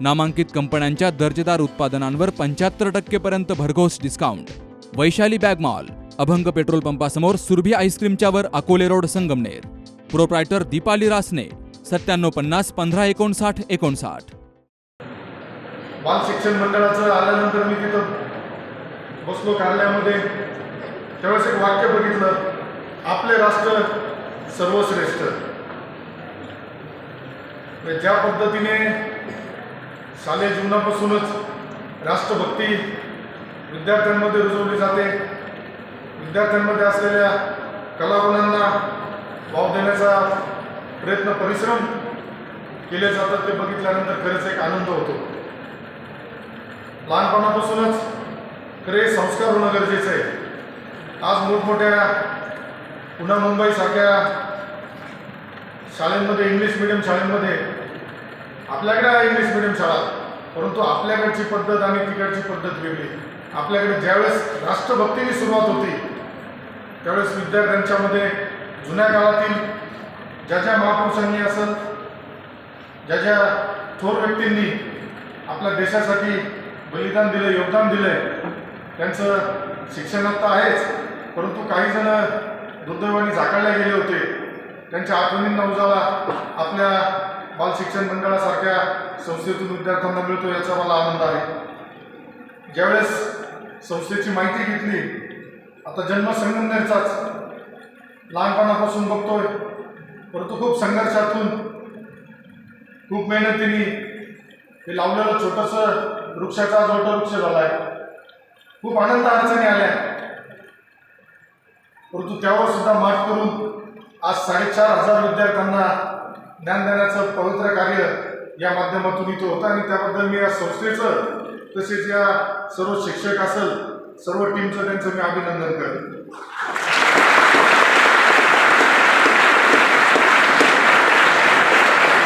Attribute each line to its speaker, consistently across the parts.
Speaker 1: नामांकित कंपन्यांच्या दर्जेदार उत्पादनांवर पंच्याहत्तर टक्केपर्यंत भरघोस discount Vaishali bag mall Abhang petrol पंपासमोर Surabhi आईस्क्रीमच्यावर अकोले रोड संगमनेर. प्रोप्रायटर दीपाली रासने सत्त्याण्णव पन्नास पंधरा एकोणसाठ एकोणसाठ.
Speaker 2: बाल शिक्षण मंडळाचं आल्यानंतर मी तिथं बसलो कार्यालयामध्ये. त्यावेळेस एक वाक्य बघितलं आपले राष्ट्र सर्वश्रेष्ठ. ज्या पद्धतीने शालेय जीवनापासूनच राष्ट्रभक्ती विद्यार्थ्यांमध्ये रुजवली जाते. विद्यार्थ्यांमध्ये असलेल्या कलागुणांना वाव देण्याचा प्रयत्न परिश्रम केले जातात ते बघितल्यानंतर खरंच एक आनंद होतो. लहानपणापासूनच खरे संस्कार होणं गरजेचं आहे. आज मोठमोठ्या पुन्हा मुंबईसारख्या शाळेमध्ये इंग्लिश मिडियम शाळेंमध्ये आपल्याकडे आहे इंग्लिश मिडियम शाळा परंतु आपल्याकडची पद्धत आणि तिकडची पद्धत वेगळी. आपल्याकडे ज्यावेळेस राष्ट्रभक्तीने सुरुवात होती त्यावेळेस विद्यार्थ्यांच्यामध्ये जुन्या काळातील ज्या ज्या महापुरुषांनी असं ज्या ज्या थोर व्यक्तींनी आपल्या देशासाठी बलिदान दिलं योगदान दिलं त्यांचं शिक्षणात तर आहेच परंतु काही जण दुर्दैवाने झाकळले गेले होते. त्यांच्या आठवणींना उजाळा आपल्या बाल शिक्षण मंडळासारख्या संस्थेतून विद्यार्थ्यांना मिळतो याचा मला आनंद आहे. ज्यावेळेस संस्थेची माहिती घेतली आता जन्म संगमनेरचाच. लहानपणापासून बघतोय. परंतु खूप संघर्षातून खूप मेहनतीने हे लावलेलं छोटंसं वृक्षाचा आज मोठा वृक्ष झाला आहे खूप आनंद अडचणी आल्या. परंतु त्यावर सुद्धा मात करून आज साडेचार हजार विद्यार्थ्यांना ज्ञान देण्याचं पवित्र कार्य या माध्यमातून इथं होतं आणि त्याबद्दल मी या संस्थेचं तसेच या सर्व शिक्षक असेल सर्व टीमचं त्यांचं मी अभिनंदन करतो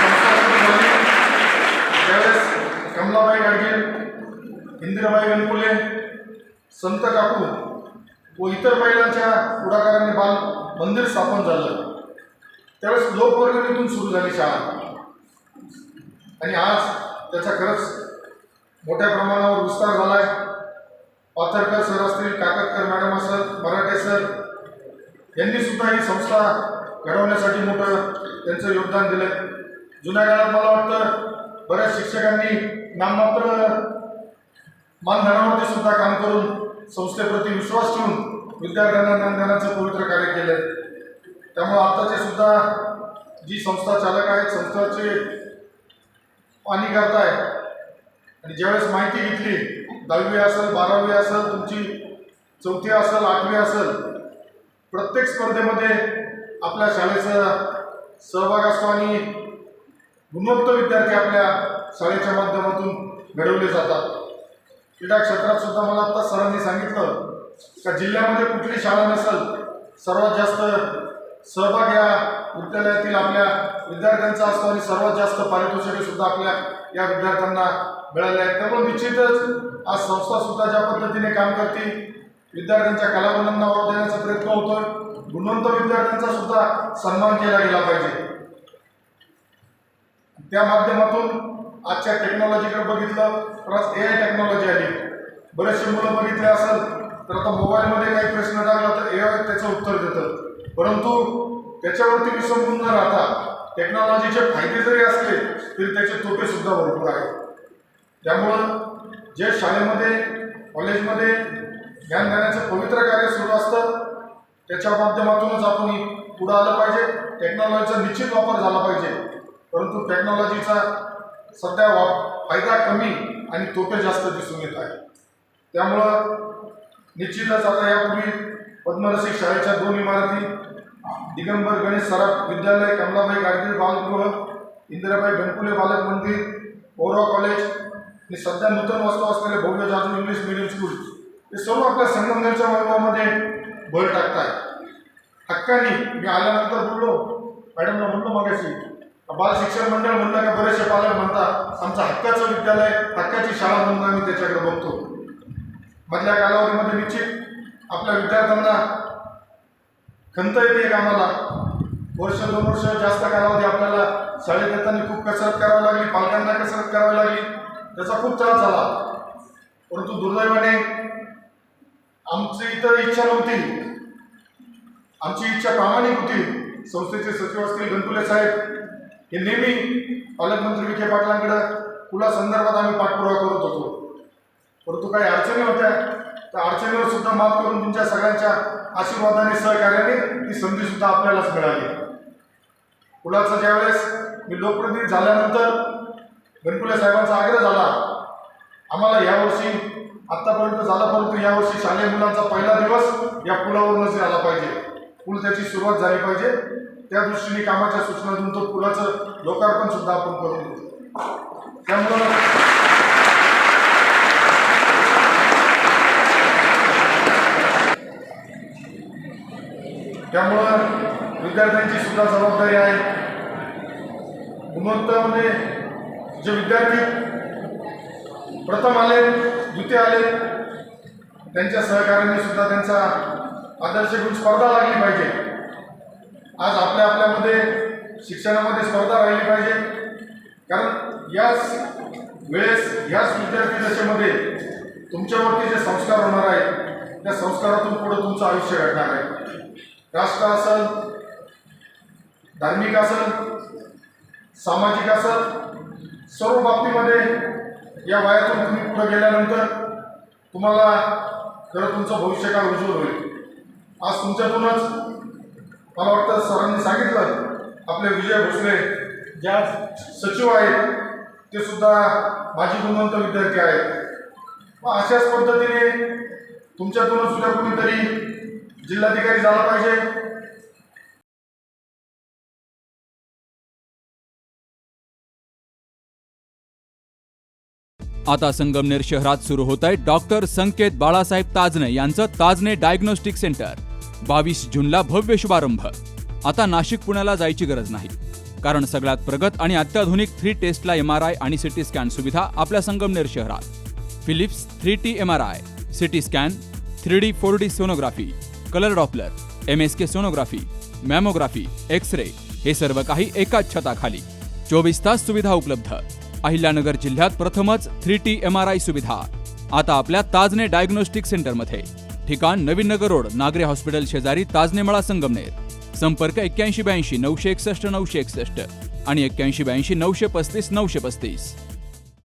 Speaker 2: संस्था त्यावेळेस कमलाबाई गाडगीळ इंदिराबाई गणपुले संत काकू व इतर महिलांच्या पुढाकाराने बाल मंदिर स्थापन झालं. त्यावेळेस लोकवर्गणीतून सुरू झाली शाळा. आणि आज त्याचा खरंच मोठ्या प्रमाणावर विस्तार झाला आहे पाथरकर सर असतील काकतकर मॅडम असत मराठे सर यांनी सुद्धा ही संस्था घडवण्यासाठी मोठं त्यांचं योगदान दिलं जुन्या काळात मला वाटतं बऱ्याच शिक्षकांनी नाममात्र मानधनावरती सुद्धा काम करून संस्थेप्रती विश्वास ठेवून विद्यार्थ्यांना ज्ञान देण्याचं पवित्र कार्य केलं त्यामुळे आत्ताचे सुद्धा जी संस्था चालक आहेत संस्थाचे पाणी करताय आणि ज्यावेळेस माहिती घेतली दहावी असेल बारावी असेल तुमची चौथी असेल आठवी असेल प्रत्येक स्पर्धेमध्ये आपल्या शाळेचा सहभाग असतो आणि गुणवत्त विद्यार्थी आपल्या शाळेच्या माध्यमातून घडवले जातात. क्रीडा क्षेत्रात सुद्धा मला आत्ता सरांनी सांगितलं का जिल्ह्यामध्ये कुठली शाळा नसेल सर्वात जास्त सहभाग या विद्यालयातील आपल्या विद्यार्थ्यांचा असतो आणि सर्वात जास्त पारितोषिके सुद्धा आपल्या या विद्यार्थ्यांना मिळाले आहेत त्यामुळे निश्चितच आज संस्था सुद्धा ज्या पद्धतीने काम करते विद्यार्थ्यांच्या कलागुणांना वाव देण्याचा प्रयत्न होतोय. गुणवंत विद्यार्थ्यांचा सुद्धा सन्मान केला गेला पाहिजे. त्या माध्यमातून आजच्या टेक्नॉलॉजीकडे बघितलं तर आज ए आय टेक्नॉलॉजी आली. बरेचसे मुलं बघितले असेल तर आता मोबाईलमध्ये काही प्रश्न टाकला तर ए आय त्याचं उत्तर देतं. परंतु त्याच्यावरती विसंबून न राहता टेक्नॉलॉजीचे फायदे जरी असले तरी त्याचे तोटे सुद्धा भरपूर आहेत. त्यामुळं जे शाळेमध्ये कॉलेजमध्ये ज्ञान देण्याचं पवित्र कार्य सुरू असतं त्याच्या माध्यमातूनच आपण पुढं आलं पाहिजे. टेक्नॉलॉजीचा निश्चित वापर झाला पाहिजे. परंतु टेक्नॉलॉजीचा सध्या वाप फायदा कमी आणि तोटे जास्त दिसून येत आहे त्यामुळं निश्चितच आता यापूर्वी पद्मरसिक शाळेच्या दोन इमारती दिगंबर गणेश सराफ विद्यालय कमलाबाई गाडगीळ बालगृह इंदिराबाई गणपुले बालक मंदिर ओरा कॉलेज आणि सध्या नूतन वस्तू असलेले भव्य जाजू इंग्लिश मिडियम स्कूल. हे सर्व आपल्या संगमनेरच्या वैभवामध्ये भर टाकताय. हक्कानी मी आल्यानंतर बोललो मॅडमला म्हणलो मागाशी बाल शिक्षण मंडळ म्हणलं का बरेचसे पालक म्हणतात आमचं हक्काचं विद्यालय हक्काची शाळा म्हणून आम्ही त्याच्याकडे बघतो. मधल्या कालावधीमध्ये निश्चित आपल्या विद्यार्थ्यांना खंत येते का आम्हाला? वर्ष दोन वर्ष जास्त कालावधी आपल्याला शाळेत येताना खूप कसरत करावी लागली पालकांना कसरत करावी लागली. त्याचा खूप त्रास झाला. परंतु दुर्दैवाने आमची इतर इच्छा नव्हती. आमची इच्छा प्रामाणिक होती. संस्थेचे सचिव असतील गणपुले साहेब हे नेहमी पालकमंत्री विखे पाटलांकडे कुला संदर्भात आम्ही पाठपुरावा करत होतो. परंतु काही अडचणी होत्या. त्या अडचणीवर सुद्धा मात करून तुमच्या सगळ्यांच्या आशीर्वादाने सहकार्याने ती संधी सुद्धा आपल्यालाच मिळाली. कुलाचा ज्यावेळेस मी लोकप्रतिनिधी झाल्यानंतर गणपुले साहेबांचा आग्रह झाला आम्हाला यावर्षी आत्तापर्यंत झाला परंतु यावर्षी शालेय मुलांचा पहिला दिवस या पुलावरूनच आला पाहिजे. पूल त्याची सुरुवात झाली पाहिजे. त्या दृष्टीने कामाच्या सूचना देऊन तो पुलाचं लोकार्पण सुद्धा आपण करून त्यामुळं त्यामुळं विद्यार्थ्यांची सुद्धा जबाबदारी आहे. गुणवत्तामध्ये जे विद्यार्थी प्रथम आले द्वितीय आले त्यांच्या सहकार्याने सुद्धा त्यांचा आदर्श घेऊन स्पर्धा लागली पाहिजे. आज आपल्या आपल्यामध्ये शिक्षणामध्ये स्पर्धा राहिली पाहिजे. कारण याच वेळेस याच विद्यार्थी दशेमध्ये तुमच्यावरती जे संस्कार होणार आहेत त्या संस्कारातून पुढे तुमचं आयुष्य घडणार आहे. राष्ट्र असेल धार्मिक असेल सामाजिक असेल सर्व बाबतीमध्ये या वयातून तुम्ही पुढे गेल्यानंतर तुम्हाला खरं तुमचं भविष्यकाळ उज्ज्वल होईल. आज तुमच्यातूनच मला वाटतं सरांनी सांगितलं आपले विजय भोसले ज्या सचिव आहेत ते सुद्धा माझी गुणवंत विद्यार्थी आहेत. मग अशाच पद्धतीने तुमच्यातूनच सुद्धा कुणीतरी जिल्हाधिकारी झाला पाहिजे.
Speaker 1: आता संगमनेर शहरात सुरू होत आहे डॉक्टर संकेत बाळासाहेब ताजने यांचं ताजने डायग्नोस्टिक सेंटर. बावीस जूनला भव्य शुभारंभ. आता नाशिक पुण्याला जायची गरज नाही. कारण सगळ्यात प्रगत आणि अत्याधुनिक three tesla M R I आणि सिटी स्कॅन सुविधा आपल्या संगमनेर शहरात. Philips three T M R I CT scan three D four D sonography. Colour Doppler M S K sonography mammography X ray हे सर्व काही एकाच छताखाली. चोवीस तास सुविधा उपलब्ध. अहिल्यानगर जिल्ह्यात प्रथमच three T M R I सुविधा. आता आपल्या ताजने डायग्नोस्टिक सेंटरमध्ये ठिकाण नवीन नगर रोड नागरे हॉस्पिटल शेजारी ताजने मळा संगमनेर. संपर्क एक्क्याऐंशी ब्याऐंशी नऊशे एकसष्ट नऊशे एकसष्ट आणि एक्क्याऐंशी ब्याऐंशी नऊशे पस्तीस नऊशे पस्तीस.